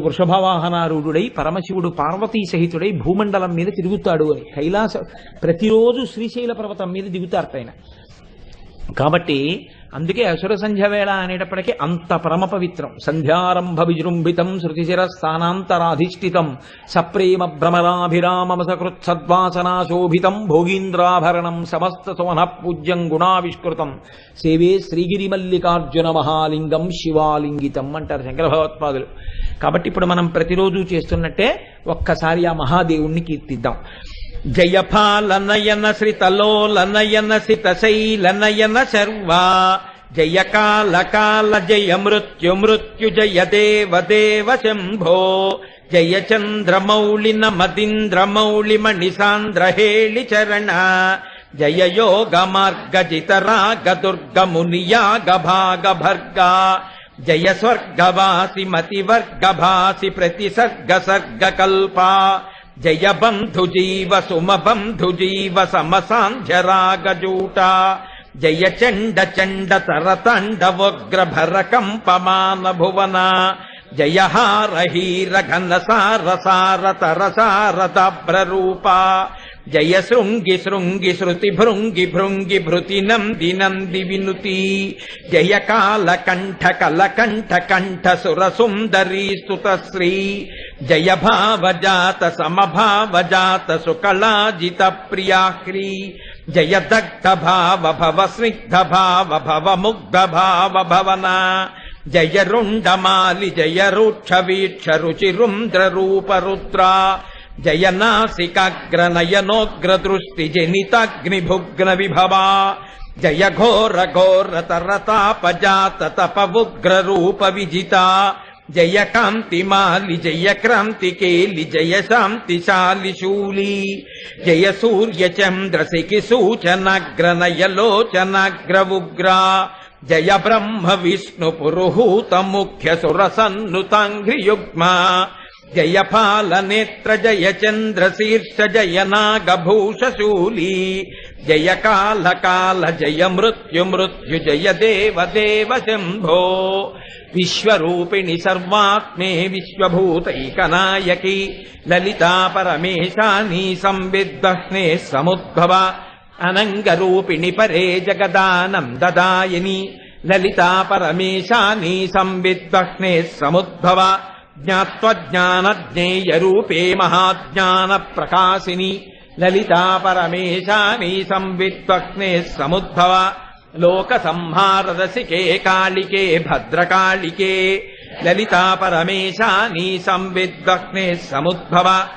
వృషభవాహనారూఢుడై పరమశివుడు పార్వతీ సహితుడై భూమండలం మీద తిరుగుతాడు అని. కైలాస ప్రతిరోజు శ్రీశైల పర్వతం మీద దిగుతారట ఆయన. కాబట్టి అందుకే అసుర సంధ్య వేళ అనేటప్పటికీ అంత పరమ పవిత్రం. సంధ్యారంభ విజృంభితం శృతిశిర స్థానాంతరాధిష్ఠితం సప్రేమ భ్రమరాభిరామమ సకృత్ భోగీంద్రాభరణం సమస్త సుమన పూజ్యం గుణావిష్కృతం. సేవే శ్రీగిరి మల్లికార్జున మహాలింగం శివాలింగితం అంటారు శంకర భగవత్పాదులు. కాబట్టి ఇప్పుడు మనం ప్రతిరోజు చేస్తున్నట్టే ఒక్కసారి ఆ మహాదేవుణ్ణి కీర్తిద్దాం. जय फाल शर्वा जय काल काल जय मृत्यु मृत्युजय देव देव शम्भो जय चन्द्र चरण जय योगमार्गजितरागदुर्गमुनियागभागभर्गा जय स्वर्गवासि मतिवर्गभासि प्रतिसर्गसर्गकल्पा మణిసాంద్ర హేళి జయ బంధు జీవ సుమ జీవ సమసాంధ్యరాగజూట జయ చండ చండ తరతండ కంపమాన భువన జయ హార హీర ఘన సార సార తర సారతాభ్ర జయ శృంగి శృంగి శృతి భృంగి భృంగి భృతి నంది నంది వినుతి జయ కాల కంఠ కల కంఠ కంఠ సుర సుందరీ స్తుత శ్రీ जयभावजात समभावजात समभाव जात सुकला जितप्रिया ह्री जयदग्धभाव भव स्निग्धभाव भव मुग्धभावना जयरुण्डमालि जयरुक्षवीक्षरुचिरुन्द्ररूपरुद्रा जय नासिकाग्रनयनोऽग्रदृष्टिजिनितग्निभुग्नविभवा जयघोरघोरतरतापजात तपवुग्ररूपविजिता జయ కాంతి మాలి జయ క్రాంతి కేలి జయ శాంతి శాలి శూలి. జయ సూర్య చంద్రశిఖి సూచనగ్రనయలోచనగ్ర ఉగ్రా. జయ బ్రహ్మ విష్ణు పురుహూత ముఖ్య సుర సన్నుతాంఘ్రియుగ్మ జయ నేత్ర జయ చంద్ర శీర్ష జయ నాగభూషశూలి జయ కాల కాల జయ మృత్యు మృత్యు జయ దేవ దేవ శంభో. విశ్వరూపిణి సర్వాత్మే విశ్వభూతైకనాయకి. లలితా పరమేశాని సంవిద్వహ్నే సముద్భవ. అనంగరూపిణి పరే జగదానందదాయిని లలితా పరమేశాని సంవిద్వహ్నే సముద్భవ. జ్ఞాత్వజ్ఞానజ్ఞేయరూపే మహాజ్ఞాన ప్రకాశిని లలితా పరమేశాని సంవిత్వక్నే సముద్భవ లోక సంహారదసికే కాళికే భద్రకాళికే లలితా పరమేశానీ సంవిద్వక్నే సముద్భవ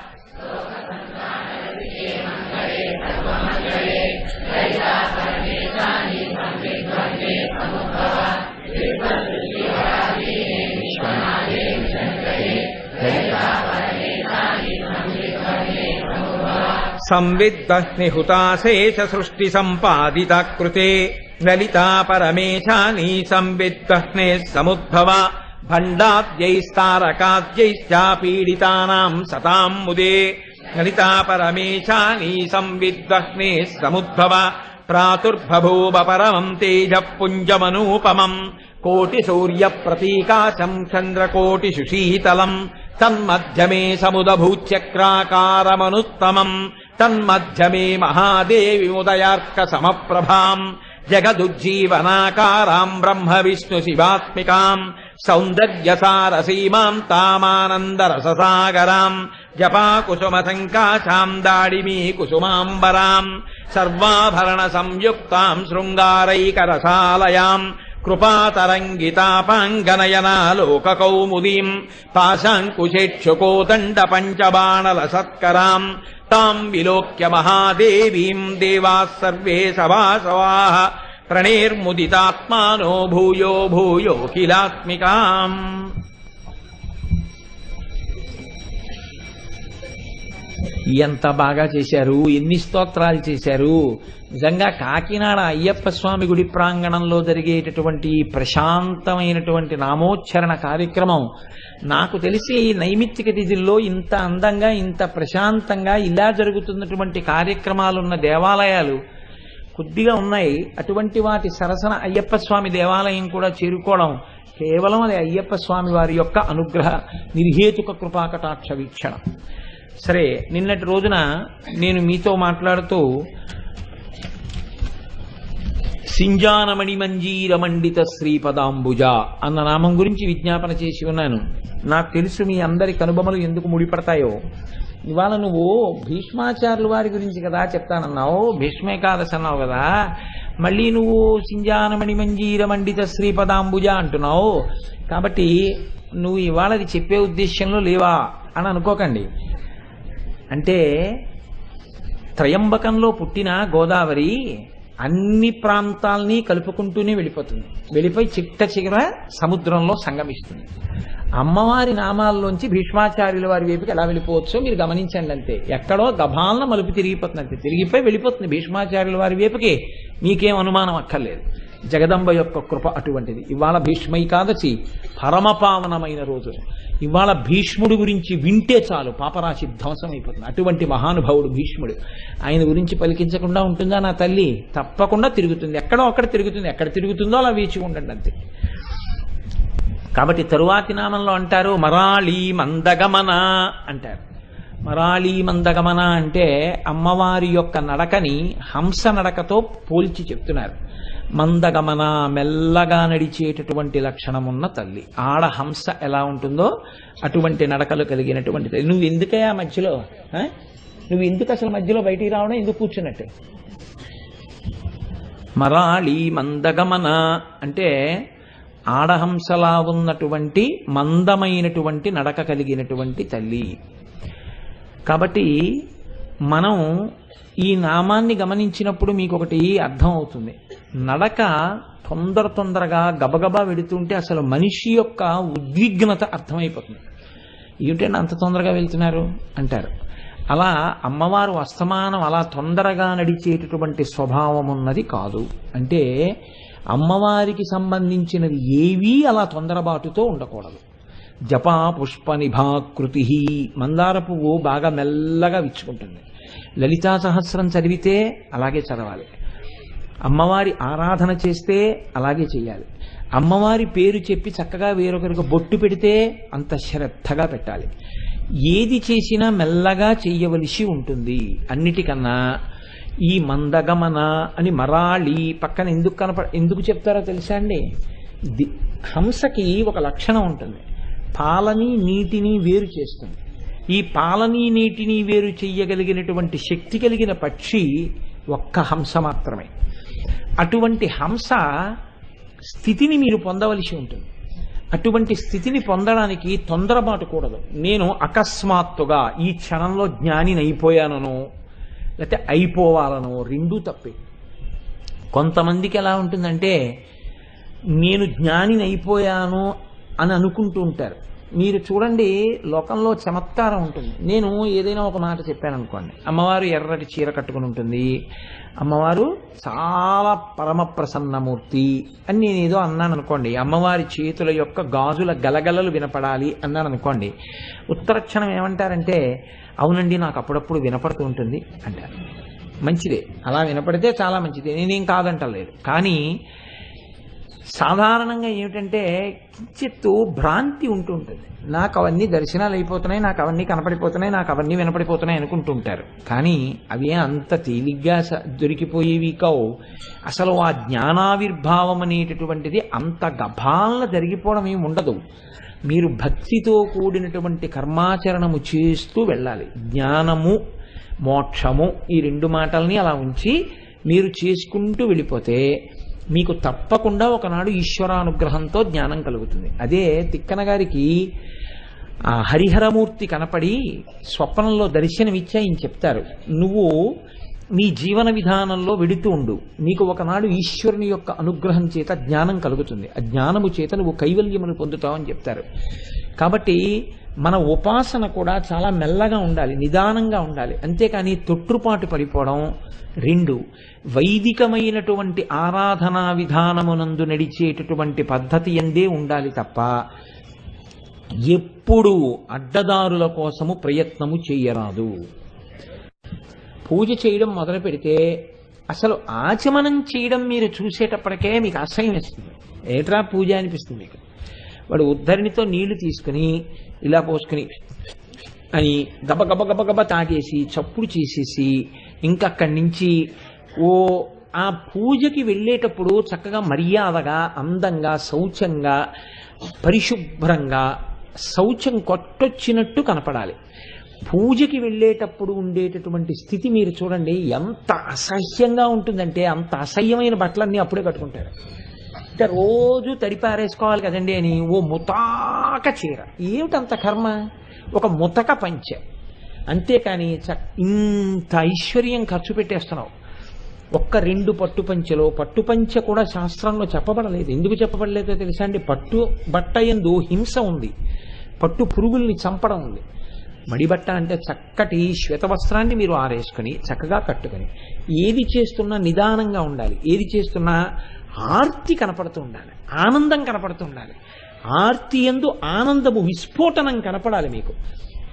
సంవిద్దహ్నిహుతాశేష సృష్టి సంపాదిత కృతే లలితా పరమేశానీ సంవిద్వహ్నే సముద్భవ భండాద్యైస్తారకాద్యైశ్చాపీడితానాం సతాం ముదే లలితా పరమేశానీ సంవిద్వహ్నే సముద్భవ ప్రాతుర్భూవ పరమం తేజ పుంజమనూపమం కోటి సూర్య ప్రతీకాశం చంద్రకోటి సుశీతలం తన్మధ్యమే సముదభూచక్రాకారమనుత్తమం తన్మధ్యమే మహాదేవి ఉదయార్క సమప్రభాం జగదుజ్జీవనాకారాం బ్రహ్మ విష్ణు శివాత్మికాం సౌందర్యసారసీమాం తామానందరససాగరాం జపాకుసుమ సంకాశాం దాడిమీ కుసుమాంబరాం సర్వాభరణ సంయుక్తాం శృంగారైకరసాలయాం కృపాతరంగితాపాంగనయనాలోకకౌముదీం పాశాంకుశేక్షుకోదండ పంచబాణల సత్కరాం ताम् विलोक्य महादेवीम् देवाः सर्वे सवासवाः प्रणेर्मुदितात्मानो भूयो भूयो किलात्मिकाम् ఎంత బాగా చేశారు ఎన్ని స్తోత్రాలు చేశారు. నిజంగా కాకినాడ అయ్యప్ప స్వామి గుడి ప్రాంగణంలో జరిగేటటువంటి ప్రశాంతమైనటువంటి నామోచ్చరణ కార్యక్రమం నాకు తెలిసి ఈ నైమిత్తిక తిథిల్లో ఇంత అందంగా ఇంత ప్రశాంతంగా ఇలా జరుగుతున్నటువంటి కార్యక్రమాలున్న దేవాలయాలు కొద్దిగా ఉన్నాయి. అటువంటి వాటి సరసన అయ్యప్ప స్వామి దేవాలయం కూడా చేరుకోవడం కేవలం అది అయ్యప్ప స్వామి వారి యొక్క అనుగ్రహ నిర్హేతుక కృపాకటాక్ష వీక్షణ. సరే నిన్నటి రోజున నేను మీతో మాట్లాడుతూ సింజానమణి మంజీర మండిత శ్రీపదాంబుజ అన్న నామం గురించి విజ్ఞాపన చేసి ఉన్నాను. నాకు తెలుసు మీ అందరి కనుబొమలు ఎందుకు ముడిపడతాయో. ఇవాళ నువ్వు భీష్మాచార్యుల వారి గురించి కదా చెప్తానన్నావు. భీష్మేకాదశి అన్నావు కదా. మళ్ళీ నువ్వు సింజానమణి మంజీర మండిత శ్రీపదాంబుజ అంటున్నావు. కాబట్టి నువ్వు ఇవాళ అది చెప్పే ఉద్దేశంలో లేవా అని అనుకోకండి. అంటే త్రయంబకంలో పుట్టిన గోదావరి అన్ని ప్రాంతాల్ని కలుపుకుంటూనే వెళ్ళిపోతుంది. వెళ్ళిపోయి చిట్ట చిగర సముద్రంలో సంగమిస్తుంది. అమ్మవారి నామాల్లోంచి భీష్మాచార్యుల వారి వైపుకి ఎలా వెళ్ళిపోవచ్చో మీరు గమనించండి అంతే. ఎక్కడో గభాలన మలుపు తిరిగిపోతుంది అంతే. తిరిగిపోయి వెళ్ళిపోతుంది భీష్మాచార్యుల వారి వైపుకి. మీకేం అనుమానం అక్కర్లేదు. జగదంబ యొక్క కృప అటువంటిది. ఇవాళ భీష్మైకాదశి పరమపావనమైన రోజు. ఇవాళ భీష్ముడు గురించి వింటే చాలు. పాపరాశి ధ్వంసం అయిపోతుంది. అటువంటి మహానుభావుడు భీష్ముడు. ఆయన గురించి పలికించకుండా ఉంటుందా నా తల్లి? తప్పకుండా తిరుగుతుంది. ఎక్కడో అక్కడ తిరుగుతుంది. ఎక్కడ తిరుగుతుందో అలా వేచి ఉండండి అంతే. కాబట్టి తరువాతి నామంలో అంటారు మరాళీ మందగమన అంటారు. మరాళీ మందగమన అంటే అమ్మవారి యొక్క నడకని హంస నడకతో పోల్చి చెప్తున్నారు. మందగమన మెల్లగా నడిచేటటువంటి లక్షణం ఉన్న తల్లి. ఆడ హంస ఎలా ఉంటుందో అటువంటి నడకలు కలిగినటువంటి తల్లి. నువ్వు ఎందుకయ్యా మధ్యలో? నువ్వు ఎందుకు అసలు మధ్యలో బయటికి రావడం? ఎందుకు కూర్చున్నట్టు? మరాళి మందగమన అంటే ఆడహంసలా ఉన్నటువంటి మందమైనటువంటి నడక కలిగినటువంటి తల్లి. కాబట్టి మనం ఈ నామాన్ని గమనించినప్పుడు మీకు ఒకటి అర్థం అవుతుంది నడక తొందర తొందరగా గబగబా వెడుతుంటే అసలు మనిషి యొక్క ఉద్విగ్నత అర్థమైపోతుంది. ఏమిటంటే అంత తొందరగా వెళ్తున్నారు? అంటారు. అలా అమ్మవారు అస్తమానం అలా తొందరగా నడిచేటటువంటి స్వభావం ఉన్నది కాదు. అంటే అమ్మవారికి సంబంధించినది ఏవీ అలా తొందరబాటుతో ఉండకూడదు. జపా పుష్ప నిభాకృతి మందార పువ్వు బాగా మెల్లగా విచ్చుకుంటుంది. లలితా సహస్రం చదివితే అలాగే చదవాలి. అమ్మవారి ఆరాధన చేస్తే అలాగే చేయాలి అమ్మవారి పేరు చెప్పి చక్కగా వేరొకరికి బొట్టు పెడితే అంత శ్రద్ధగా పెట్టాలి. ఏది చేసినా మెల్లగా చెయ్యవలసి ఉంటుంది. అన్నిటికన్నా ఈ మందగమన అని మరాళి పక్కన ఎందుకు కనప ఎందుకు చెప్తారో తెలుసా అండి? ది- హంసకి ఒక లక్షణం ఉంటుంది. పాలని నీటిని వేరు చేస్తుంది. ఈ పాలని నీటిని వేరు చెయ్యగలిగినటువంటి శక్తి కలిగిన పక్షి ఒక్క హంస మాత్రమే. అటువంటి హంస స్థితిని మీరు పొందవలసి ఉంటుంది. అటువంటి స్థితిని పొందడానికి తొందరపాటు కూడదు. నేను అకస్మాత్తుగా ఈ క్షణంలో జ్ఞానిని అయిపోయానను లేకపోతే అయిపోవాలనో రెండూ తప్పే. కొంతమందికి ఎలా ఉంటుందంటే నేను జ్ఞానిని అయిపోయాను అని అనుకుంటూ ఉంటారు. మీరు చూడండి లోకంలో చమత్కారం ఉంటుంది. నేను ఏదైనా ఒక మాట చెప్పాను అనుకోండి అమ్మవారు ఎర్రటి చీర కట్టుకుని ఉంటుంది. అమ్మవారు చాలా పరమ ప్రసన్నమూర్తి అని నేను ఏదో అన్నాను అనుకోండి. అమ్మవారి చేతుల యొక్క గాజుల గలగలలు వినపడాలి అన్నాను అనుకోండి. ఉత్తరక్షణం ఏమంటారంటే అవునండి నాకు అప్పుడప్పుడు వినపడుతూ ఉంటుంది అంటారు. మంచిదే. అలా వినపడితే చాలా మంచిదే. నేనేం కాదంటలేదు. కానీ సాధారణంగా ఏమిటంటే కించిత్తు భ్రాంతి ఉంటుంటుంది. నాకు అవన్నీ దర్శనాలు అయిపోతున్నాయి నాకు అవన్నీ కనపడిపోతున్నాయి నాకు అవన్నీ వినపడిపోతున్నాయి అనుకుంటుంటారు. కానీ అవి అంత తేలిగ్గా దొరికిపోయేవి కావు. అసలు ఆ జ్ఞానావిర్భావం అనేటటువంటిది అంత గభాలన జరిగిపోవడం ఏమి ఉండదు. మీరు భక్తితో కూడినటువంటి కర్మాచరణము చేస్తూ వెళ్ళాలి. జ్ఞానము మోక్షము ఈ రెండు మాటల్ని అలా ఉంచి మీరు చేసుకుంటూ వెళ్ళిపోతే మీకు తప్పకుండా ఒకనాడు ఈశ్వరానుగ్రహంతో జ్ఞానం కలుగుతుంది. అదే తిక్కన గారికి ఆ హరిహరమూర్తి కనపడి స్వప్నంలో దర్శనమిచ్చి ఆయన చెప్తారు. నువ్వు నీ జీవన విధానంలో వెడుతూ ఉండు. నీకు ఒకనాడు ఈశ్వరుని యొక్క అనుగ్రహం చేత జ్ఞానం కలుగుతుంది. ఆ జ్ఞానము చేత నువ్వు కైవల్యమును పొందుతావని చెప్తారు. కాబట్టి మన ఉపాసన కూడా చాలా మెల్లగా ఉండాలి నిదానంగా ఉండాలి. అంతేకాని తొట్టుపాటు పడిపోవడం రెండు. వైదికమైనటువంటి ఆరాధనా విధానమునందు నడిచేటటువంటి పద్ధతి ఎందే ఉండాలి తప్ప ఎప్పుడు అడ్డదారుల కోసము ప్రయత్నము చేయరాదు. పూజ చేయడం మొదలు పెడితే అసలు ఆచమనం చేయడం మీరు చూసేటప్పటికే మీకు అసహ్యం ఇస్తుంది ఏట్రా పూజ అనిపిస్తుంది మీకు? వాడు ఉద్ధరిణితో నీళ్ళు తీసుకుని ఇలా పోసుకుని అని గబ గబ గబ గబ తాగేసి చప్పుడు చేసేసి ఇంకా అక్కడి నుంచి ఓ ఆ పూజకి వెళ్ళేటప్పుడు చక్కగా మర్యాదగా అందంగా శౌచంగా పరిశుభ్రంగా శౌచం కొట్టొచ్చినట్టు కనపడాలి. పూజకి వెళ్ళేటప్పుడు ఉండేటటువంటి స్థితి మీరు చూడండి ఎంత అసహ్యంగా ఉంటుందంటే అంత అసహ్యమైన బట్టలన్నీ అప్పుడే కట్టుకుంటారు. అంటే రోజు తడిపారేసుకోవాలి కదండి అని ఓ ముతాక చీర. ఏమిటంత కర్మ? ఒక ముతక పంచ. అంతేకాని చ- ఇంత ఐశ్వర్యం ఖర్చు పెట్టేస్తున్నావు. ఒక్క రెండు పట్టు పంచెలో పట్టు పంచె కూడా శాస్త్రంలో చెప్పబడలేదు. ఎందుకు చెప్పబడలేదో తెలుసా అండి? పట్టు బట్ట ఎందు హింస ఉంది. పట్టు పురుగుల్ని చంపడం ఉంది. మడిబట్ట అంటే చక్కటి శ్వేత వస్త్రాన్ని మీరు ఆరేసుకొని చక్కగా కట్టుకొని ఏది చేస్తున్నా నిదానంగా ఉండాలి. ఏది చేస్తున్నా ఆర్తి కనపడుతూ ఉండాలి. ఆనందం కనపడుతూ ఉండాలి. ఆర్తి ఎందు ఆనందము విస్ఫోటనం కనపడాలి మీకు.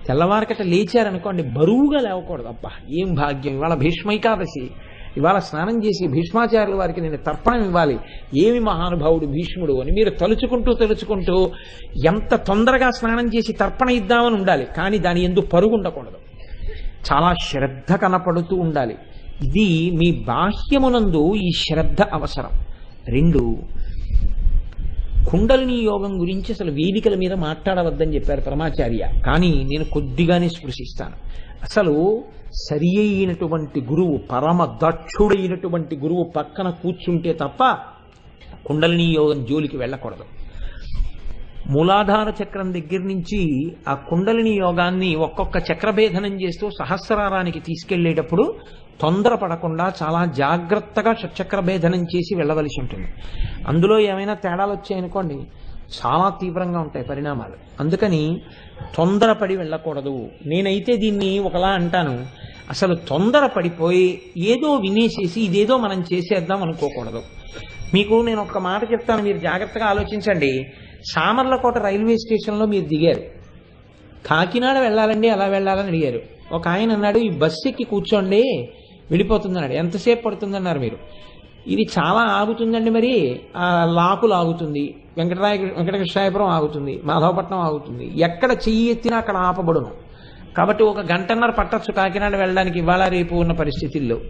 తెల్లవారకట లేచారనుకోండి బరువుగా లేవకూడదు. అబ్బా ఏం భాగ్యం. ఇవాళ భీష్మైకాదశి ఇవాళ స్నానం చేసి భీష్మాచార్యుల వారికి నేను తర్పణం ఇవ్వాలి. ఏమి మహానుభావుడు భీష్ముడు అని మీరు తలుచుకుంటూ తలుచుకుంటూ ఎంత తొందరగా స్నానం చేసి తర్పణ ఇద్దామని ఉండాలి. కానీ దాని ఎందు పరుగు ఉండకూడదు. చాలా శ్రద్ధ కనపడుతూ ఉండాలి. ఇది మీ బాహ్యమునందు ఈ శ్రద్ధ అవసరం. రెండు కుండలిని యోగం గురించి అసలు వేదికల మీద మాట్లాడవద్దని చెప్పారు పరమాచార్య. కానీ నేను కొద్దిగానే స్పృశిస్తాను. అసలు సరి అయినటువంటి గురువు పరమ దక్షుడైనటువంటి గురువు పక్కన కూర్చుంటే తప్ప కుండలిని యోగం జోలికి వెళ్ళకూడదు. మూలాధార చక్రం దగ్గర నుంచి ఆ కుండలిని యోగాన్ని ఒక్కొక్క చక్రభేదనం చేస్తూ సహస్రారానికి తీసుకెళ్ళేటప్పుడు తొందరపడకుండా చాలా జాగ్రత్తగా షట్చక్రభేదనం చేసి వెళ్ళవలసి ఉంటుంది. అందులో ఏమైనా తేడాలు వచ్చాయనుకోండి చాలా తీవ్రంగా ఉంటాయి పరిణామాలు. అందుకని తొందరపడి వెళ్ళకూడదు. నేనైతే దీన్ని ఒకలా అంటాను. అసలు తొందరపడిపోయి ఏదో వినేసేసి ఇదేదో మనం చేసేద్దాం అనుకోకూడదు. మీకు నేను ఒక మాట చెప్తాను మీరు జాగ్రత్తగా ఆలోచించండి. సామర్లకోట రైల్వే స్టేషన్లో మీరు దిగారు. కాకినాడ వెళ్ళాలండి అలా వెళ్ళాలని అడిగారు. ఒక ఆయన అన్నాడు ఈ బస్సు ఎక్కి కూర్చోండి వెళ్ళిపోతుందన్నాడు. ఎంతసేపు పడుతుందన్నారు మీరు? ఇది చాలా ఆగుతుందండి మరి. లాకులు ఆగుతుంది. వెంకటరాయ వెంకటకృష్ణాయపురం ఆగుతుంది. మాధవపట్నం ఆగుతుంది. ఎక్కడ చెయ్యి ఎత్తినా అక్కడ ఆపబడును. కాబట్టి ఒక గంటన్నర పట్టచ్చు కాకినాడ వెళ్ళడానికి ఇవాళ రేపు ఉన్న పరిస్థితుల్లో.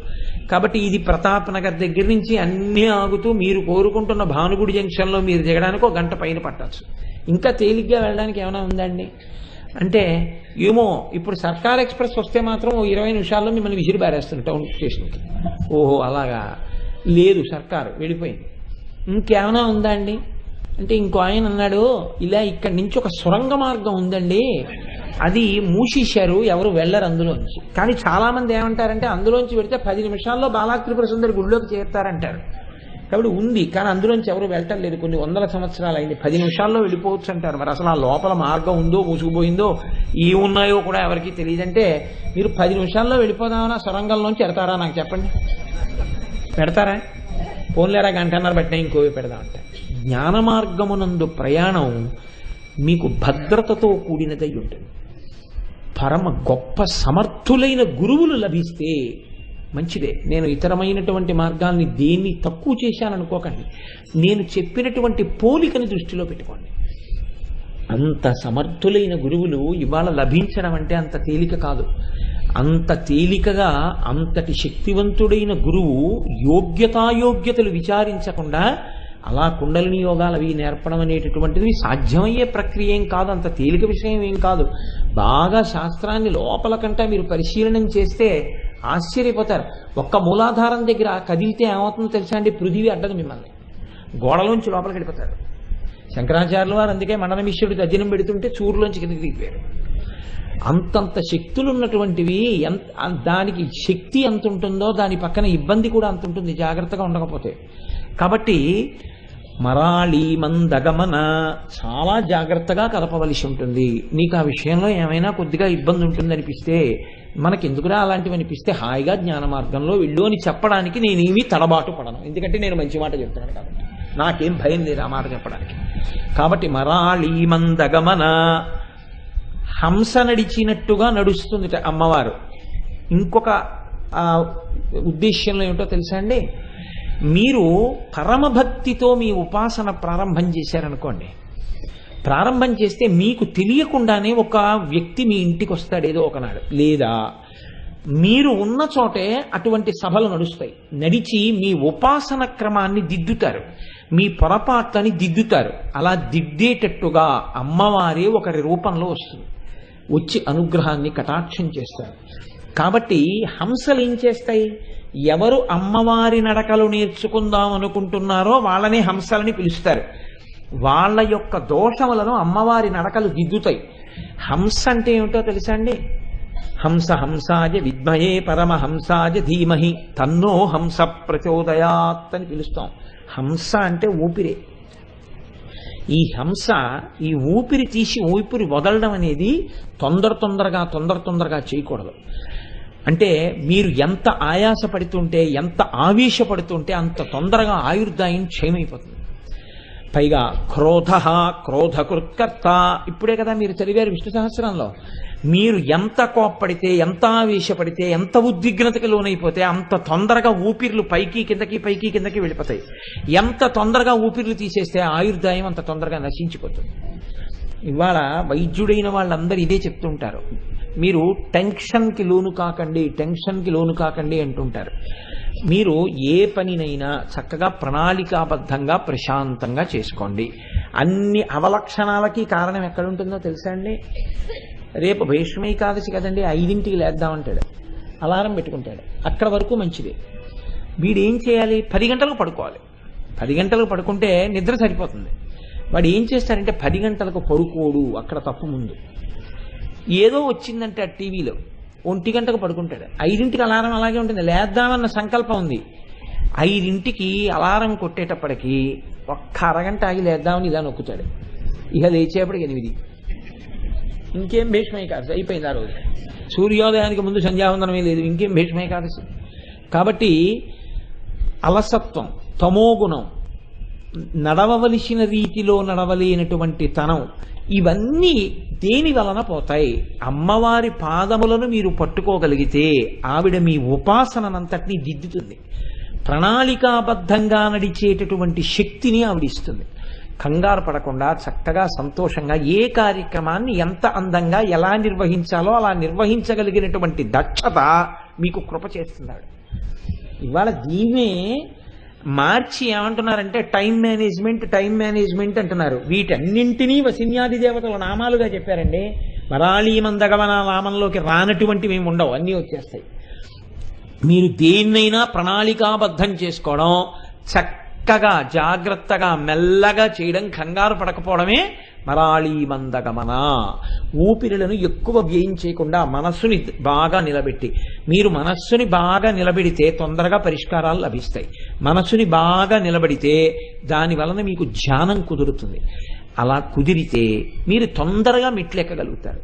కాబట్టి ఇది ప్రతాప్ నగర్ దగ్గర నుంచి అన్నీ ఆగుతూ మీరు కోరుకుంటున్న భానుగుడి జంక్షన్లో మీరు దిగడానికి ఒక గంట పైన పట్టచ్చు. ఇంకా తేలిగ్గా వెళ్ళడానికి ఏమైనా ఉందండి? అంటే ఏమో ఇప్పుడు సర్కార్ ఎక్స్ప్రెస్ వస్తే మాత్రం ఇరవై నిమిషాల్లో మిమ్మల్ని విసిరి బారేస్తుంది టౌన్ స్టేషన్కి. ఓహో అలాగా. లేదు సర్కారు వెళ్ళిపోయింది. ఇంకేమైనా ఉందా అండి? అంటే ఇంకో ఆయన అన్నాడు ఇలా ఇక్కడి నుంచి ఒక సొరంగ మార్గం ఉందండి. అది మూసేశారు ఎవరు వెళ్ళరు అందులోంచి. కానీ చాలా మంది ఏమంటారంటే అందులోంచి పెడితే పది నిమిషాల్లో బాలాత్రిపుర సుందరి గుడిలోకి చేరుతారంటారు. కాబట్టి ఉంది కానీ అందులోంచి ఎవరు వెళ్ళటం లేదు. కొన్ని వందల సంవత్సరాలు అయింది. పది నిమిషాల్లో వెళ్ళిపోవచ్చు అంటారు మరి అసలు ఆ లోపల మార్గం ఉందో మూసుకుపోయిందో ఏ ఉన్నాయో కూడా ఎవరికి తెలియదంటే మీరు పది నిమిషాల్లో వెళ్ళిపోదామన్నా సొరంగంలోంచి ఎడతారా నాకు చెప్పండి. పెడతారా? పోన్లేరా గంటన్నర పెట్టినా ఇంకోవి పెడదామంట జ్ఞాన మార్గమునందు ప్రయాణం మీకు భద్రతతో కూడినదై ఉంటుంది. పరమ గొప్ప సమర్థులైన గురువులు లభిస్తే మంచిదే. నేను ఇతరమైనటువంటి మార్గాల్ని దేన్ని తక్కువ చేశాననుకోకండి. నేను చెప్పినటువంటి పోలికని దృష్టిలో పెట్టుకోండి. అంత సమర్థులైన గురువులు ఇవాళ లభించడం అంటే అంత తేలిక కాదు. అంత తేలికగా అంతటి శక్తివంతుడైన గురువు యోగ్యతాయోగ్యతలు విచారించకుండా అలా కుండలిని యోగాలు అవి నేర్పడం అనేటటువంటిది సాధ్యమయ్యే ప్రక్రియ ఏం కాదు అంత తేలిక విషయం ఏం కాదు. బాగా శాస్త్రాన్ని లోపల కంటే మీరు పరిశీలనం చేస్తే ఆశ్చర్యపోతారు. ఒక్క మూలాధారం దగ్గర కదిలితే ఏమవుతుందో తెలుసా అండి? పృథివీ అడ్డదు మిమ్మల్ని. గోడలోంచి లోపలికి వెళ్ళిపోతారు. శంకరాచార్యుల వారు అందుకే మండల మిశ్రుడు తజ్జనం పెడుతుంటే చూరులోంచి కిందకి దిగిపోయారు. అంతంత శక్తులు ఉన్నటువంటివి ఎంత దానికి శక్తి ఎంత ఉంటుందో దాని పక్కన ఇబ్బంది కూడా అంత ఉంటుంది జాగ్రత్తగా ఉండకపోతే. కాబట్టి మరాళి మందగమన చాలా జాగ్రత్తగా కలపవలసి ఉంటుంది. నీకు ఆ విషయంలో ఏమైనా కొద్దిగా ఇబ్బంది ఉంటుంది అనిపిస్తే మనకెందుకురా అలాంటివి అనిపిస్తే హాయిగా జ్ఞాన మార్గంలో వెళ్ళు అని చెప్పడానికి నేనేమీ తడబాటు పడను. ఎందుకంటే నేను మంచి మాట చెప్తున్నాను కాబట్టి. నాకేం భయం లేదు ఆ మాట చెప్పడానికి. కాబట్టి మరాళి మందగమన హంస నడిచినట్టుగా నడుస్తుంది అమ్మవారు. ఇంకొక ఉద్దేశ్యంలో ఏమిటో తెలుసా అండి? మీరు పరమభక్తితో మీ ఉపాసన ప్రారంభం చేశారనుకోండి. ప్రారంభం చేస్తే మీకు తెలియకుండానే ఒక వ్యక్తి మీ ఇంటికి వస్తాడు ఏదో ఒకనాడు. లేదా మీరు ఉన్న చోటే అటువంటి సభలు నడుస్తాయి. నడిచి మీ ఉపాసన క్రమాన్ని దిద్దుతారు. మీ పొరపాట్లని దిద్దుతారు. అలా దిద్దేటట్టుగా అమ్మవారే ఒకరి రూపంలో వస్తుంది. వచ్చి అనుగ్రహాన్ని కటాక్షం చేస్తారు. కాబట్టి హంసలు ఏం చేస్తాయి? ఎవరు అమ్మవారి నడకలు నేర్చుకుందాం అనుకుంటున్నారో వాళ్ళని హంసలని పిలుస్తారు. వాళ్ళ యొక్క దోషములను అమ్మవారి నడకలు దిద్దుతాయి. హంస అంటే ఏమిటో తెలుసా అండి? హంస హంసాయ విద్మయే పరమహంసాయ ధీమహి తన్నో హంస ప్రచోదయాత్ అని పిలుస్తాం. హంస అంటే ఊపిరే. ఈ హంస ఈ ఊపిరి తీసి ఊపిరి వదలడం అనేది తొందర తొందరగా తొందర తొందరగా చేయకూడదు. అంటే మీరు ఎంత ఆయాస పడుతుంటే ఎంత ఆవేశపడుతుంటే అంత తొందరగా ఆయుర్దాయం క్షయమైపోతుంది. పైగా క్రోధ క్రోధకృత్కర్త ఇప్పుడే కదా మీరు చదివారు విష్ణు సహస్రంలో. మీరు ఎంత కోప్పడితే ఎంత ఆవేశపడితే ఎంత ఉద్విగ్నతకి లోనైపోతే అంత తొందరగా ఊపిర్లు పైకి కిందకి పైకి కిందకి వెళ్ళిపోతాయి. ఎంత తొందరగా ఊపిర్లు తీసేస్తే ఆయుర్దాయం అంత తొందరగా నశించిపోతుంది. ఇవాళ వైద్యుడైన వాళ్ళందరూ ఇదే చెప్తుంటారు. మీరు టెన్షన్కి లోను కాకండి టెన్షన్కి లోను కాకండి అంటుంటారు. మీరు ఏ పనినైనా చక్కగా ప్రణాళికాబద్ధంగా ప్రశాంతంగా చేసుకోండి. అన్ని అవలక్షణాలకి కారణం ఎక్కడుంటుందో తెలుసా అండి? రేపు భీష్మై కాదసి కదండి ఐదింటికి లేద్దామంటాడు. అలారం పెట్టుకుంటాడు. అక్కడ వరకు మంచిది. వీడు ఏం చేయాలి? పది గంటలకు పడుకోవాలి. పది గంటలకు పడుకుంటే నిద్ర సరిపోతుంది. వాడు ఏం చేస్తాడంటే పది గంటలకు పడుకోడు అక్కడ తప్పు ముందు. ఏదో వచ్చిందంటే ఆ టీవీలో. ఒంటి గంటకు పడుకుంటాడు. ఐదింటికి అలారం అలాగే ఉంటుంది. లేద్దామన్న సంకల్పం ఉంది. ఐదింటికి అలారం కొట్టేటప్పటికి ఒక్క అరగంట ఆగి లేద్దామని ఇలా నొక్కుతాడు. ఇక లేచేపటికి ఎనిమిది. ఇంకేం భీష్మ కాదు అయిపోయింది ఆ రోజు. సూర్యోదయానికి ముందు సంధ్యావందనమే లేదు ఇంకేం భీష్మ కాదు. కాబట్టి అలసత్వం తమోగుణం నడవవలసిన రీతిలో నడవలేనటువంటి తనం ఇవన్నీ దేని వలన పోతాయి? అమ్మవారి పాదములను మీరు పట్టుకోగలిగితే ఆవిడ మీ ఉపాసననంతటినీ దిద్దుతుంది. ప్రణాళికాబద్ధంగా నడిచేటటువంటి శక్తిని ఆవిడిస్తుంది. కంగారు పడకుండా చక్కగా సంతోషంగా ఏ కార్యక్రమాన్ని ఎంత అందంగా ఎలా నిర్వహించాలో అలా నిర్వహించగలిగినటువంటి దక్షత మీకు కృప చేస్తున్నాడు. ఇవాళ దీన్నే మార్చి ఏమంటున్నారంటే టైం మేనేజ్మెంట్ టైం మేనేజ్మెంట్ అంటున్నారు. వీటన్నింటినీ వసిన్యాది దేవతల నామాలుగా చెప్పారండి. వరాళీ మందగమన నామంలోకి రానటువంటివి ఏమి ఉండవు అన్నీ వచ్చేస్తాయి. మీరు దేన్నైనా ప్రణాళికాబద్ధం చేసుకోవడం చక్క చక్కగా జాగ్రత్తగా మెల్లగా చేయడం కంగారు పడకపోవడమే మరాళీ మందగమన. ఊపిరులను ఎక్కువ వ్యయం చేయకుండా మనస్సుని బాగా నిలబెట్టి. మీరు మనస్సుని బాగా నిలబెడితే తొందరగా పరిష్కారాలు లభిస్తాయి. మనస్సుని బాగా నిలబడితే దాని వలన మీకు ధ్యానం కుదురుతుంది. అలా కుదిరితే మీరు తొందరగా మెట్లెక్కగలుగుతారు.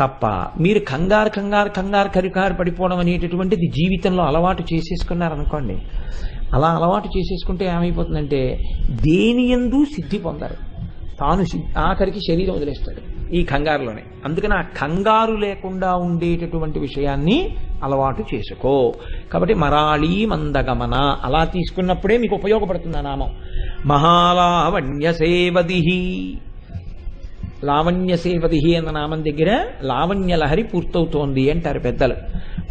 తప్ప మీరు కంగారు కంగారు కంగారు కరికారు పడిపోవడం అనేటటువంటిది జీవితంలో అలవాటు చేసేసుకున్నారనుకోండి అలా అలవాటు చేసేసుకుంటే ఏమైపోతుందంటే దేని ఎందు సిద్ధి పొందరు. తాను ఆఖరికి శరీరం వదిలేస్తాడు ఈ కంగారులోనే. అందుకని ఆ కంగారు లేకుండా ఉండేటటువంటి విషయాన్ని అలవాటు చేసుకో. కాబట్టి మరాళీ మందగమన అలా తీసుకున్నప్పుడే మీకు ఉపయోగపడుతుంది ఆ నామం. మహాలావణ్య సేవదిహి. లావణ్య సేవదిహి అన్న నామం దగ్గర లావణ్య లహరి పూర్తవుతోంది అంటారు పెద్దలు.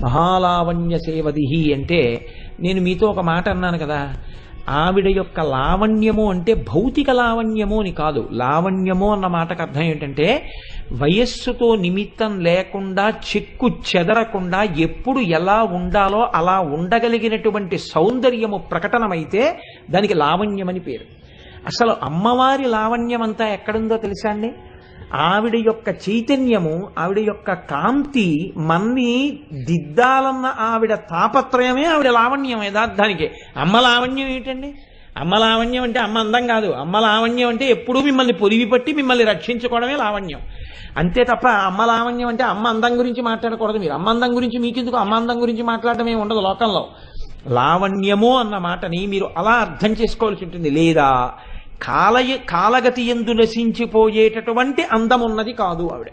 మహాలావణ్య సేవదిహి అంటే నేను మీతో ఒక మాట అన్నాను కదా ఆవిడ యొక్క లావణ్యము అంటే భౌతిక లావణ్యము అని కాదు. లావణ్యము అన్న మాటకు అర్థం ఏంటంటే వయస్సుతో నిమిత్తం లేకుండా చెక్కు చెదరకుండా ఎప్పుడు ఎలా ఉండాలో అలా ఉండగలిగినటువంటి సౌందర్యము ప్రకటనమైతే దానికి లావణ్యమని పేరు. అసలు అమ్మవారి లావణ్యం అంతా ఎక్కడుందో తెలుసా అండి? ఆవిడ యొక్క చైతన్యము ఆవిడ యొక్క కాంతి మన్ని దిద్దాలన్న ఆవిడ తాపత్రయమే ఆవిడ లావణ్యం యథార్థానికి అమ్మ లావణ్యం ఏంటండి? అమ్మ లావణ్యం అంటే అమ్మ అందం కాదు. అమ్మ లావణ్యం అంటే ఎప్పుడూ మిమ్మల్ని పొరివి పట్టి మిమ్మల్ని రక్షించుకోవడమే లావణ్యం. అంతే తప్ప అమ్మ లావణ్యం అంటే అమ్మ అందం గురించి మాట్లాడకూడదు మీరు. అమ్మ అందం గురించి మీకెందుకు? అమ్మ అందం గురించి మాట్లాడడం ఏమి ఉండదు లోకంలో. లావణ్యము అన్న మాటని మీరు అలా అర్థం చేసుకోవాల్సి ఉంటుంది. లేదా కాలయ కాలగతి ఎందు నశించిపోయేటటువంటి అందమున్నది కాదు ఆవిడ.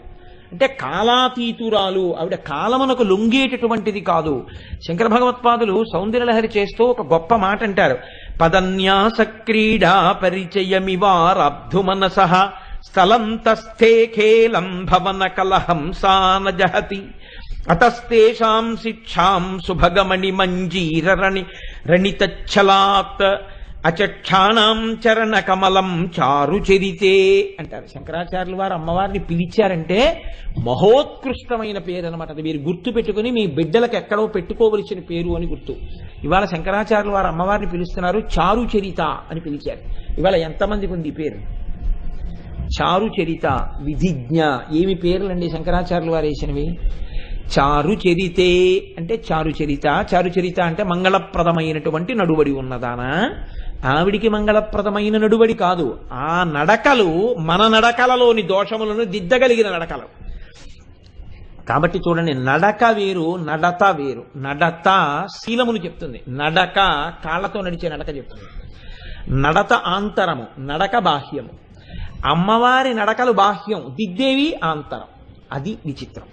అంటే కాలాతీతురాలు ఆవిడ కాలమునకు లొంగేటటువంటిది కాదు. శంకర భగవత్పాదులు సౌందర్యలహరి చేస్తూ ఒక గొప్ప మాట అంటారు. పదన్యాస క్రీడా పరిచయమివారబ్ధు మనస స్థలంతస్థే ఖేలం భవన కలహంసాన జహతి. అతస్తేషాం శిక్షాం సుభగమణి మంజీరరణి రణితచ్చలాత్ అచక్షాణం చరణ కమలం చారు చరితే అంటారు. శంకరాచార్యులు వారు అమ్మవారిని పిలిచారంటే మహోత్కృష్టమైన పేరు అనమాట అది మీరు గుర్తు పెట్టుకుని మీ బిడ్డలకు ఎక్కడో పెట్టుకోవలసిన పేరు అని గుర్తు. ఇవాళ శంకరాచార్యులు వారు అమ్మవారిని పిలుస్తున్నారు చారు చరిత అని పిలిచారు. ఇవాళ ఎంతమందికి ఉంది పేరు? చారు చరిత విధిజ్ఞ ఏమి పేర్లండి శంకరాచార్యులు వారు వేసినవి? చారు చరితే అంటే చారు చరిత చారు చరిత అంటే మంగళప్రదమైనటువంటి నడువడి ఉన్నదానా? ఆవిడికి మంగళప్రదమైన నడువడి కాదు. ఆ నడకలు మన నడకలలోని దోషములను దిద్దగలిగిన నడకలు. కాబట్టి చూడండి నడక వేరు నడత వేరు. నడత శీలమును చెప్తుంది. నడక కాళ్ళతో నడిచే నడక చెప్తుంది. నడత ఆంతరము నడక బాహ్యము. అమ్మవారి నడకలు బాహ్యం దిద్దేవి ఆంతరం. అది విచిత్రం.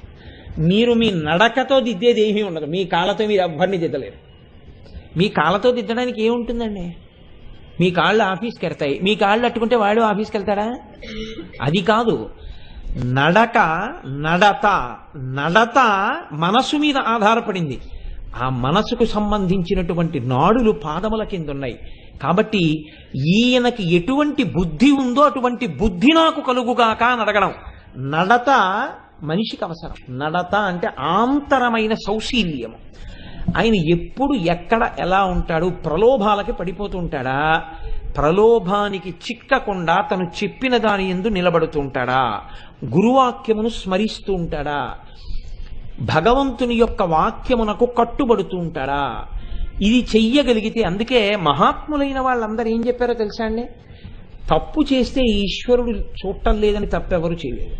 మీరు మీ నడకతో దిద్దేది ఏమీ ఉండదు. మీ కాళ్ళతో మీరు ఎవ్వరిని దిద్దలేరు. మీ కాళ్ళతో దిద్దడానికి ఏముంటుందండి? మీ కాళ్ళు ఆఫీస్కి వెళ్తాయి. మీ కాళ్ళు అట్టుకుంటే వాడు ఆఫీస్కి వెళ్తాడా అది కాదు. నడక నడత నడత మనసు మీద ఆధారపడింది. ఆ మనసుకు సంబంధించినటువంటి నాడులు పాదముల కింద ఉన్నాయి కాబట్టి ఈయనకి ఎటువంటి బుద్ధి ఉందో అటువంటి బుద్ధి నాకు కలుగుగాక అని అడగడం. నడత మనిషికి అవసరం. నడత అంటే ఆంతరమైన సౌశీల్యము. ఆయన ఎప్పుడు ఎక్కడ ఎలా ఉంటాడు? ప్రలోభాలకి పడిపోతూ ఉంటాడా? ప్రలోభానికి చిక్కకుండా తను చెప్పిన దాని ఎందు నిలబడుతూ ఉంటాడా? గురువాక్యమును స్మరిస్తూ ఉంటాడా? భగవంతుని యొక్క వాక్యమునకు కట్టుబడుతూ ఉంటాడా? ఇది చెయ్యగలిగితే అందుకే మహాత్ములైన వాళ్ళందరూ ఏం చెప్పారో తెలుసా అండి? తప్పు చేస్తే ఈశ్వరుడు చూడటం లేదని తప్పెవరు చేయలేదు.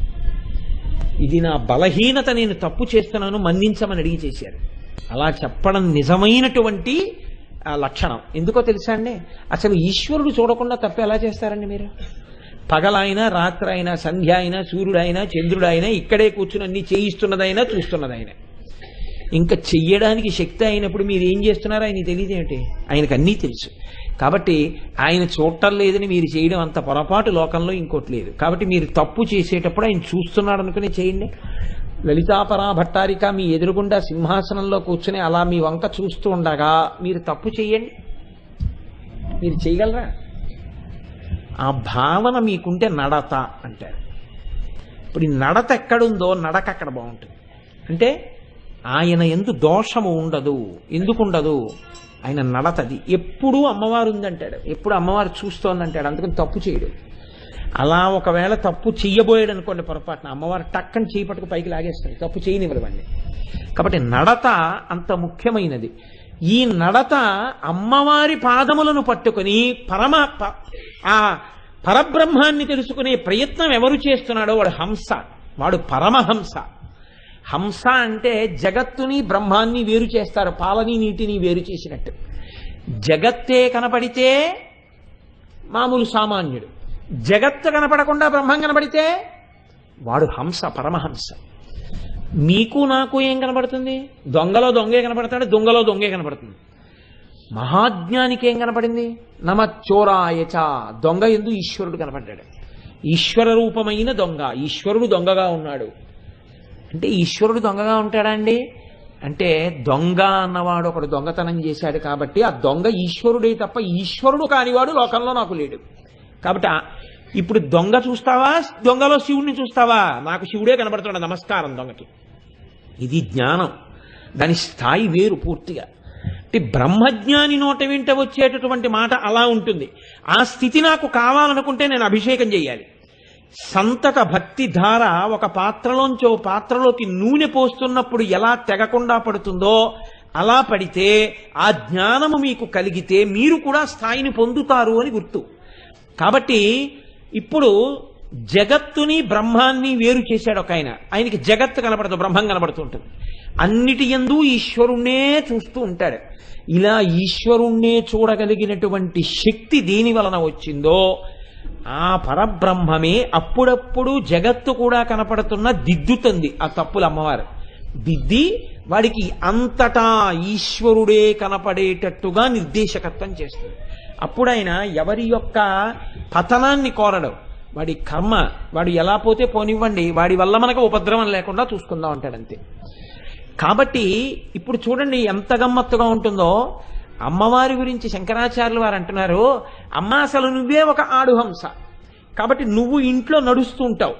ఇది నా బలహీనత నేను తప్పు చేస్తున్నాను మన్నించమని అడిగి చేశారు. అలా చెప్పడం నిజమైనటువంటి లక్షణం. ఎందుకో తెలుసా అండి? అసలు ఈశ్వరుడు చూడకుండా తప్ప ఎలా చేస్తారండి మీరు? పగలైనా రాత్రి అయినా సంధ్య అయినా సూర్యుడైనా చంద్రుడైనా ఇక్కడే కూర్చుని అన్ని చేయిస్తున్నదైనా చూస్తున్నదైనా. ఇంకా చెయ్యడానికి శక్తి అయినప్పుడు మీరు ఏం చేస్తున్నారో ఆయన తెలియదేమిటి ఆయనకు అన్నీ తెలుసు. కాబట్టి ఆయన చూడటం లేదని మీరు చేయడం అంత పొరపాటు లోకంలో ఇంకోటి లేదు. కాబట్టి మీరు తప్పు చేసేటప్పుడు ఆయన చూస్తున్నాడు అనుకుని చేయండి. లలితాపరా భట్టారిక మీ ఎదురుగుండా సింహాసనంలో కూర్చుని అలా మీ వంక చూస్తూ ఉండగా మీరు తప్పు చేయండి మీరు చేయగలరా ఆ భావన మీకుంటే నడత అంటారు. ఇప్పుడు ఈ నడత ఎక్కడుందో నడక అక్కడ బాగుంటుంది. అంటే ఆయన ఎందు దోషము ఉండదు. ఎందుకు ఉండదు ఆయన నడతది. ఎప్పుడూ అమ్మవారు ఉందంటాడు ఎప్పుడు అమ్మవారు చూస్తోందంటాడు. అందుకని తప్పు చేయడు. అలా ఒకవేళ తప్పు చెయ్యబోయాడు అనుకోండి పొరపాటున అమ్మవారు టక్కని చేపట్టుకు పైకి లాగేస్తుంది తప్పు చేయనివ్వనివ్వండి కాబట్టి నడత అంత ముఖ్యమైనది. ఈ నడత అమ్మవారి పాదములను పట్టుకొని పరమ ఆ పరబ్రహ్మాన్ని తెలుసుకునే ప్రయత్నం ఎవరు చేస్తున్నాడో వాడు హంస. వాడు పరమహంస. హంస అంటే జగత్తుని బ్రహ్మాన్ని వేరు చేస్తారు. పాలని నీటిని వేరు చేసినట్టు. జగత్తే కనపడితే మామూలు సామాన్యుడు. జగత్తు కనపడకుండా బ్రహ్మం కనపడితే వాడు హంస పరమహంస. మీకు నాకు ఏం కనపడుతుంది? దొంగలో దొంగే కనపడతాడు దొంగలో దొంగే కనపడుతుంది. మహాజ్ఞానికి ఏం కనపడింది? నమ చోరాయచ దొంగ ఎందు ఈశ్వరుడు కనపడ్డాడు. ఈశ్వర రూపమైన దొంగ ఈశ్వరుడు దొంగగా ఉన్నాడు. అంటే ఈశ్వరుడు దొంగగా ఉంటాడా అండి? అంటే దొంగ అన్నవాడు ఒకడు దొంగతనం చేశాడు కాబట్టి ఆ దొంగ ఈశ్వరుడే తప్ప ఈశ్వరుడు కానివాడు లోకంలో నాకు లేడు. కాబట్టి ఇప్పుడు దొంగ చూస్తావా? దొంగలో శివుడిని చూస్తావా? నాకు శివుడే కనబడుతున్నాడు. నమస్కారం దొంగకి. ఇది జ్ఞానం. దాని స్థాయి వేరు పూర్తిగా. అంటే బ్రహ్మజ్ఞాని నోట వెంట వచ్చేటటువంటి మాట అలా ఉంటుంది. ఆ స్థితి నాకు కావాలనుకుంటే నేను అభిషేకం చేయాలి. సంతక భక్తి ధార ఒక పాత్రలోంచి ఓ పాత్రలోకి నూనె పోస్తున్నప్పుడు ఎలా తెగకుండా పడుతుందో అలా పడితే ఆ జ్ఞానము మీకు కలిగితే మీరు కూడా స్థాయిని పొందుతారు అని గుర్తు. కాబట్టి ఇప్పుడు జగత్తుని బ్రహ్మాన్ని వేరు చేశాడు ఒక ఆయన. ఆయనకి జగత్తు కనపడదు బ్రహ్మం కనబడుతూ ఉంటుంది. అన్నిటి ఎందు ఈశ్వరుణ్ణే చూస్తూ ఉంటాడు. ఇలా ఈశ్వరుణ్ణే చూడగలిగినటువంటి శక్తి దేని వలన వచ్చిందో ఆ పరబ్రహ్మమే అప్పుడప్పుడు జగత్తు కూడా కనపడుతున్న దిద్దుతుంది ఆ తప్పులు అమ్మవారు. దిద్ది వాడికి అంతటా ఈశ్వరుడే కనపడేటట్టుగా నిర్దేశకత్వం చేస్తుంది. అప్పుడైనా ఎవరి యొక్క పతనాన్ని కోరడు వాడి కర్మ వాడు ఎలా పోతే పోనివ్వండి వాడి వల్ల మనకు ఉపద్రవం లేకుండా చూసుకుందాం అంటాడంతే కాబట్టి ఇప్పుడు చూడండి ఎంత గమ్మత్తుగా ఉంటుందో. అమ్మవారి గురించి శంకరాచార్యులు వారు అంటున్నారు అమ్మ అసలు నువ్వే ఒక ఆడు హంస. కాబట్టి నువ్వు ఇంట్లో నడుస్తూ ఉంటావు.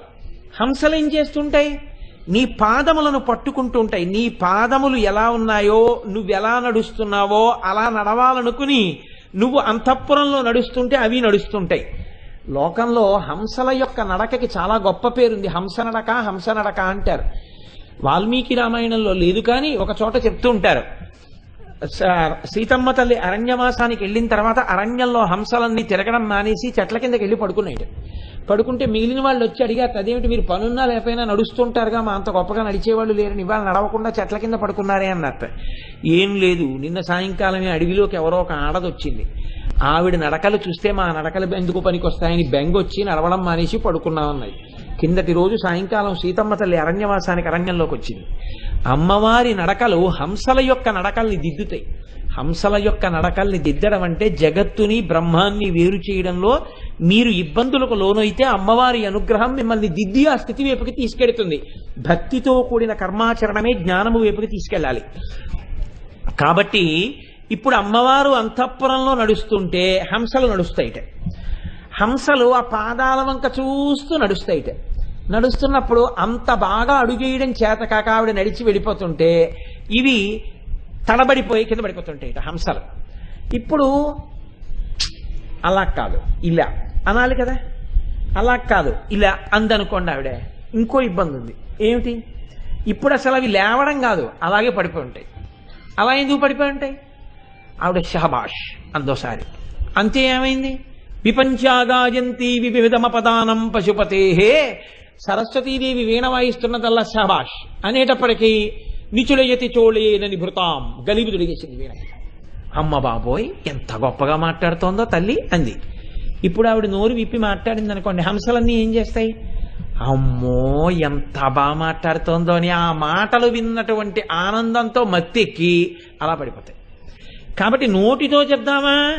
హంసలు ఏం చేస్తుంటాయి? నీ పాదములను పట్టుకుంటూ ఉంటాయి. నీ పాదములు ఎలా ఉన్నాయో నువ్వు ఎలా నడుస్తున్నావో అలా నడవాలనుకుని నువ్వు అంతఃపురంలో నడుస్తుంటే అవి నడుస్తుంటాయి. లోకంలో హంసల యొక్క నడకకి చాలా గొప్ప పేరుంది. హంస నడక హంస నడక అంటారు. వాల్మీకి రామాయణంలో లేదు కానీ ఒక చోట చెప్తూ ఉంటారు. సీతమ్మ తల్లి అరణ్యవాసానికి వెళ్ళిన తర్వాత అరణ్యంలో హంసలన్నీ తిరగడం మానేసి చెట్ల కిందకి వెళ్ళి పడుకున్నాడు పడుకుంటే మిగిలిన వాళ్ళు వచ్చి అడిగారు అదేమిటి మీరు పనున్నా లేకపోయినా నడుస్తుంటారుగా మా అంత గొప్పగా నడిచేవాళ్ళు లేరని. ఇవాళ నడవకుండా చెట్ల కింద పడుకున్నారే అన్నట్ట. ఏం లేదు నిన్న సాయంకాలమే అడవిలోకి ఎవరో ఒక ఆడది వచ్చింది ఆవిడ నడకలు చూస్తే మా నడకలు ఎందుకు పనికొస్తాయని బెంగొచ్చి నడవడం మానేసి పడుకున్నామన్నది కిందటి రోజు సాయంకాలం సీతమ్మ తల్లి అరణ్యవాసానికి అరణ్యంలోకి వచ్చింది అమ్మవారి నడకలు హంసల యొక్క నడకల్ని దిద్దుతాయి. హంసల యొక్క నడకల్ని దిద్దడం అంటే జగత్తుని బ్రహ్మాన్ని వేరు చేయడంలో మీరు ఇబ్బందులకు లోనైతే అమ్మవారి అనుగ్రహం మిమ్మల్ని దిద్ది ఆ స్థితి వైపుకి తీసుకెడుతుంది భక్తితో కూడిన కర్మాచరణమే జ్ఞానము వైపుకి తీసుకెళ్ళాలి. కాబట్టి ఇప్పుడు అమ్మవారు అంతఃపురంలో నడుస్తుంటే హంసలు నడుస్తాయిట. హంసలు ఆ పాదాల వంక చూస్తూ నడుస్తాయిట నడుస్తున్నప్పుడు అంత బాగా అడుగేయడం చేత కాక ఆవిడ నడిచి వెళ్ళిపోతుంటే ఇవి తడబడిపోయి కింద పడిపోతుంటాయిట హంసలు. ఇప్పుడు అలా కాదు ఇలా. అనాలి కదా? అలా కాదు ఇలా అందనుకోండి ఆవిడ. ఇంకో ఇబ్బంది ఉంది. ఏమిటి? ఇప్పుడు అసలు అవి లేవడం కాదు అలాగే పడిపోయి ఉంటాయి. అలా ఎందుకు పడిపోయి ఉంటాయి? ఆవిడ షహబాష్ అందోసారి అంతే ఏమైంది? విపంచాగాయంతి వివిధమపదానం పశుపతే సరస్వతీదేవి వీణ వాయిస్తున్నదల్లా షహబాష్ అనేటప్పటికీ నిచులయతి చోళేనని భృతాం గలిబి తొడిగేసింది వీణ. అమ్మ బాబోయ్ ఎంత గొప్పగా మాట్లాడుతోందో తల్లి అంది. ఇప్పుడు ఆవిడ నోరు విప్పి మాట్లాడింది అనుకోండి హంసలన్నీ ఏం చేస్తాయి? అమ్మో ఎంత బాగా మాట్లాడుతోందో అని ఆ మాటలు విన్నటువంటి ఆనందంతో మత్తెక్కి అలా పడిపోతాయి. కాబట్టి నోటితో చెప్దామా?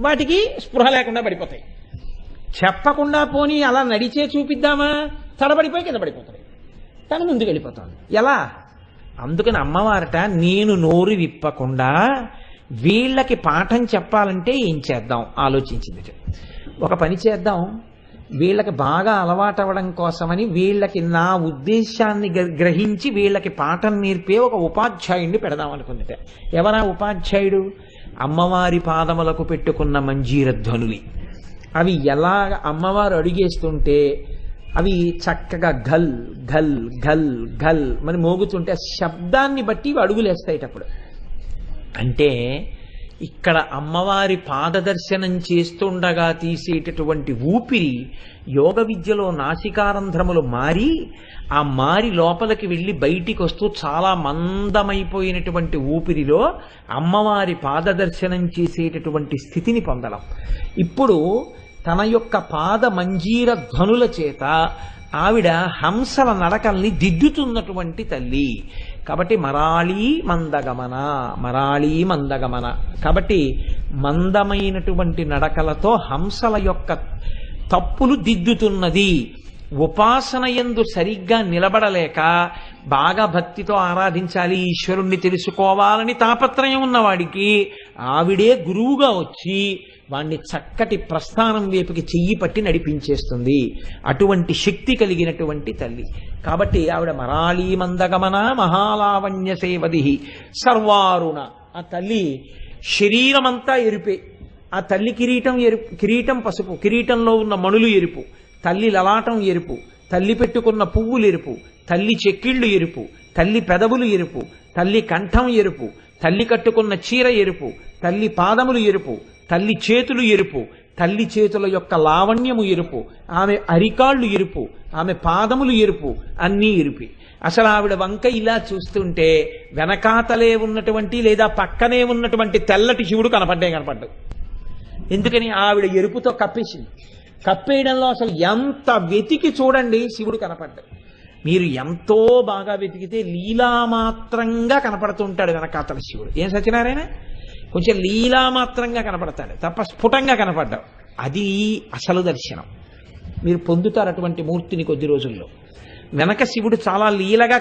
వాటికి స్పృహ లేకుండా పడిపోతాయి. చెప్పకుండా పోని అలా నడిచే చూపిద్దామా? తడబడిపోయి కింద పడిపోతాయి తను ముందుకు వెళ్ళిపోతాను ఎలా? అందుకని అమ్మవారట నేను నోరు విప్పకుండా వీళ్ళకి పాఠం చెప్పాలంటే ఏం చేద్దాం? ఆలోచించింది. ఒక పని చేద్దాం. వీళ్ళకి బాగా అలవాటవడం కోసమని వీళ్ళకి నా ఉద్దేశాన్ని గ- గ్రహించి వీళ్ళకి పాఠం నేర్పే ఒక ఉపాధ్యాయుడిని పెడదాం అనుకుందిట ఎవరా ఉపాధ్యాయుడు? అమ్మవారి పాదములకు పెట్టుకున్న మంజీర ధ్వనులు అవి ఎలా అమ్మవారు అడిగేస్తుంటే అవి చక్కగా ఘల్ ఘల్ ఘల్ ఘల్ మరి మోగుతుంటే ఆ శబ్దాన్ని బట్టి అడుగులేస్తాయిటప్పుడు అంటే ఇక్కడ అమ్మవారి పాదదర్శనం చేస్తుండగా తీసేటటువంటి ఊపిరి యోగ విద్యలో నాసికారంధ్రములు మారి ఆ మారి లోపలికి వెళ్ళి బయటికి వస్తూ చాలా మందమైపోయినటువంటి ఊపిరిలో అమ్మవారి పాదదర్శనం చేసేటటువంటి స్థితిని పొందడం. ఇప్పుడు తన యొక్క పాద మంజీర ధ్వనుల చేత ఆవిడ హంసల నడకల్ని దిద్దుతున్నటువంటి తల్లి. కాబట్టి మరాళీ మందగమన మరాళీ మందగమన. కాబట్టి మందమైనటువంటి నడకలతో హంసల యొక్క తప్పులు దిద్దుతున్నది. ఉపాసన ఎందు సరిగ్గా నిలబడలేక బాగా భక్తితో ఆరాధించాలి ఈశ్వరుణ్ణి తెలుసుకోవాలని తాపత్రయం ఉన్నవాడికి ఆవిడే గురువుగా వచ్చి వాణ్ణి చక్కటి ప్రస్థానం వైపుకి చెయ్యి పట్టి నడిపించేస్తుంది. అటువంటి శక్తి కలిగినటువంటి తల్లి. కాబట్టి ఆవిడ మరాళీ మందగమన మహాలావణ్య సేవది సర్వారుణ. ఆ తల్లి శరీరమంతా ఎరుపే. ఆ తల్లి కిరీటం ఎరుపు కిరీటం పసుపు కిరీటంలో ఉన్న మణులు ఎరుపు తల్లి లలాటం ఎరుపు తల్లి పెట్టుకున్న పువ్వులు ఎరుపు తల్లి చెక్కిళ్ళు ఎరుపు తల్లి పెదవులు ఎరుపు తల్లి కంఠం ఎరుపు తల్లి కట్టుకున్న చీర ఎరుపు తల్లి పాదములు ఎరుపు తల్లి చేతులు ఎరుపు తల్లి చేతుల యొక్క లావణ్యము ఎరుపు ఆమె అరికాళ్ళు ఎరుపు ఆమె పాదములు ఎరుపు అన్నీ ఎరుపి. అసలు ఆవిడ వంక ఇలా చూస్తుంటే వెనకాతలే ఉన్నటువంటి లేదా పక్కనే ఉన్నటువంటి తెల్లటి శివుడు కనపడ్డే కనపడ్డు. ఎందుకని ఆవిడ ఎరుపుతో కప్పేసింది. కప్పేయడంలో అసలు ఎంత వెతికి చూడండి శివుడు కనపడ్డాడు. మీరు ఎంతో బాగా వెతికితే లీలామాత్రంగా కనపడుతుంటాడు వెనకాతల శివుడు. ఏం సత్యనారాయణ? కొంచెం లీలామాత్రంగా కనపడతాడు తప్ప స్ఫుటంగా కనపడ్డావు అది అసలు దర్శనం. మీరు పొందుతారు అటువంటి మూర్తిని కొద్ది రోజుల్లో. వెనక శివుడు చాలా లీలగా